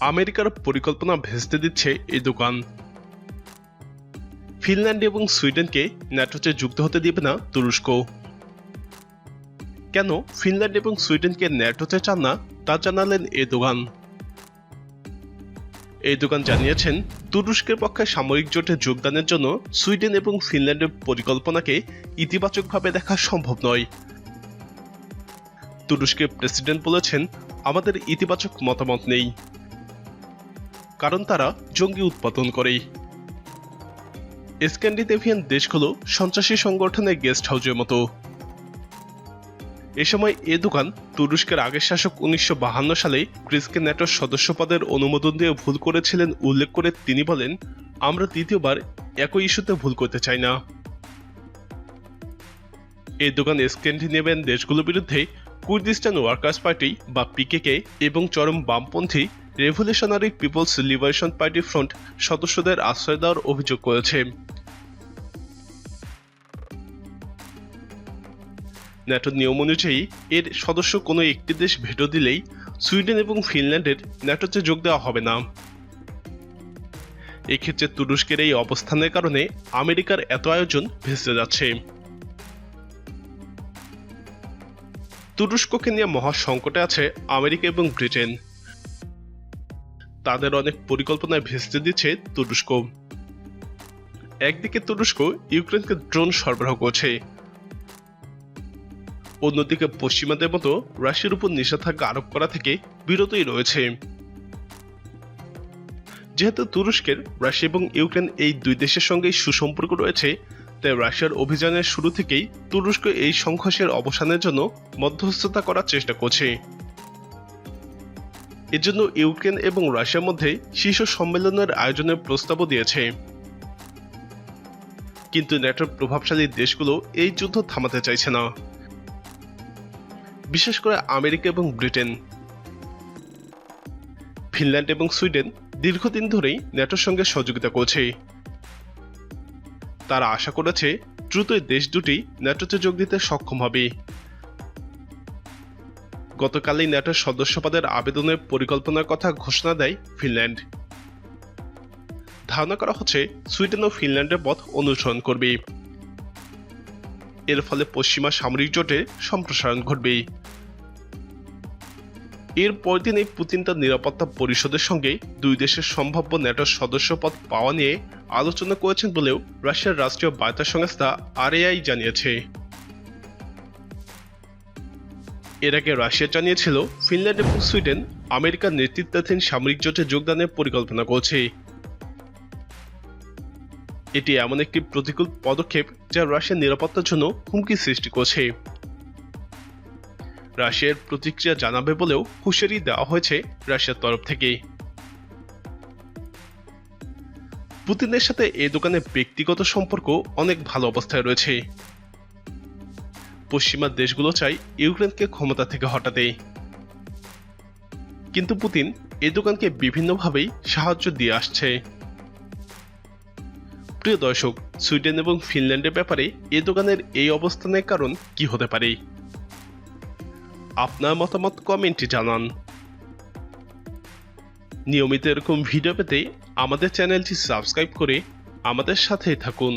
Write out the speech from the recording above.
আমেরিকার পরিকল্পনা ভেস্তে দিচ্ছে এই দোকান। ফিনল্যান্ড এবং সুইডেনকে ন্যাটোতে যুক্ত হতে দেবে না তুরস্ক। কেন ফিনল্যান্ড এবং সুইডেনকে ন্যাটোতে চান না তা জানালেন দোকান। এই দোকান জানিয়েছেন, তুরস্কের পক্ষে সামরিক জোটে যোগদানের জন্য সুইডেন এবং ফিনল্যান্ডের পরিকল্পনাকে ইতিবাচকভাবে দেখা সম্ভব নয়। তুরস্কের প্রেসিডেন্ট বলেছেন, আমাদের ইতিবাচক মতামত নেই। কারণ তারা জঙ্গি উৎপাদন করে স্ক্যান্ডিনেভিয়ান দেশগুলো সন্ত্রাসী সংগঠনের গেস্ট হাউসের মতো। এ সময় এ দোকান তুরস্কের আগের শাসক উনিশশো সালে গ্রিসকে ন্যাটোর সদস্য পদের অনুমোদন দিয়ে ভুল করেছিলেন উল্লেখ করে তিনি বলেন, আমরা দ্বিতীয়বার একই ইস্যুতে ভুল করতে চাই না। এই দোকান স্ক্যান্ডিনেভিয়ান দেশগুলোর বিরুদ্ধে কুর্দিস্তান ওয়ার্কার্স পার্টি বা পিকেকে এবং চরম বামপন্থী revolutionary people's liberation party front সদস্যদের আশ্রয় দেওয়ার অভিযোগ করেছে। ন্যাটোর নিয়ম অনুযায়ী এর সদস্য কোনো একটি দেশ ভেটো দিলেই সুইডেন এবং ফিনল্যান্ডের ন্যাটোতে যোগ দেওয়া হবে না। এক্ষেত্রে তুরস্কের এই অবস্থানের কারণে আমেরিকার এত আয়োজন ভেসে যাচ্ছে। তুরস্ককে নিয়ে মহা সংকটে আছে আমেরিকা এবং ব্রিটেন। তাদের অনেক পরিকল্পনায় ভেস্তে দিচ্ছে তুরস্ক। একদিকে তুরস্ক ইউক্রেনকে ড্রোন সরবরাহ করছে। অন্যদিকে পশ্চিমাদের মতো রাশিয়ার উপর নিষেধাজ্ঞা আরোপ করা থেকে বিরতই রয়েছে। যেহেতু তুরস্কের, রাশিয়া এবং ইউক্রেন এই দুই দেশের সঙ্গেই সুসম্পর্ক রয়েছে, তাই রাশিয়ার অভিযানের শুরু থেকেই তুরস্ক এই সংঘর্ষের অবসানের জন্য মধ্যস্থতা করার চেষ্টা করছে। এজন্য ইউক্রেন এবং রাশিয়ার মধ্যে শীর্ষ সম্মেলনের আয়োজনের প্রস্তাবও দিয়েছে। কিন্তু ন্যাটোর প্রভাবশালী দেশগুলো এই যুদ্ধ থামাতে চাইছে না। বিশেষ করে আমেরিকা এবং ব্রিটেন। ফিনল্যান্ড এবং সুইডেন দীর্ঘদিন ধরেই ন্যাটোর সঙ্গে সহযোগিতা করছে। তারা আশা করেছে দ্রুতই দেশ দুটি ন্যাটোতে যোগ দিতে সক্ষম হবে। গতকালই ন্যাটোর সদস্যপদের আবেদনের পরিকল্পনার কথা ঘোষণা দেয় ফিনল্যান্ড। ধারণা করা হচ্ছে, সুইডেন ও ফিনল্যান্ডের পথ অনুসরণ করবে। এর ফলে পশ্চিমা সামরিক জোটে সম্প্রসারণ ঘটবে। এর পরদিনই পুতিন তার নিরাপত্তা পরিষদের সঙ্গে দুই দেশের সম্ভাব্য ন্যাটোর সদস্যপদ পাওয়া নিয়ে আলোচনা করেছেন বলেও রাশিয়ার রাষ্ট্রীয় বার্তা সংস্থা আরএআই জানিয়েছে। এর আগে রাশিয়া জানিয়েছিল, ফিনল্যান্ড এবং সুইডেন আমেরিকার নেতৃত্বাধীন সামরিক জোটে যোগদানের পরিকল্পনা করছে। এটি এমন একটি প্রতিকূল পদক্ষেপ যা রাশিয়ার নিরাপত্তার জন্য হুমকি সৃষ্টি করছে। রাশিয়ার প্রতিক্রিয়া জানাবে বলেও হুঁশিয়ারি দেওয়া হয়েছে রাশিয়ার তরফ থেকে। পুতিনের সাথে এই দোকানের ব্যক্তিগত সম্পর্ক অনেক ভালো অবস্থায় রয়েছে। পশ্চিমা দেশগুলো চাই ইউক্রেনকে ক্ষমতা থেকে হটাতে। কিন্তু পুতিন এই দোকানকে বিভিন্নভাবেই সাহায্য দিয়ে আসছে। প্রিয় দর্শক, সুইডেন এবং ফিনল্যান্ডের ব্যাপারে এ দোকানের এই অবস্থানের কারণ কি হতে পারে? আপনার মতামত কমেন্টে জানান। নিয়মিত এরকম ভিডিও পেতে আমাদের চ্যানেলটি সাবস্ক্রাইব করে আমাদের সাথেই থাকুন।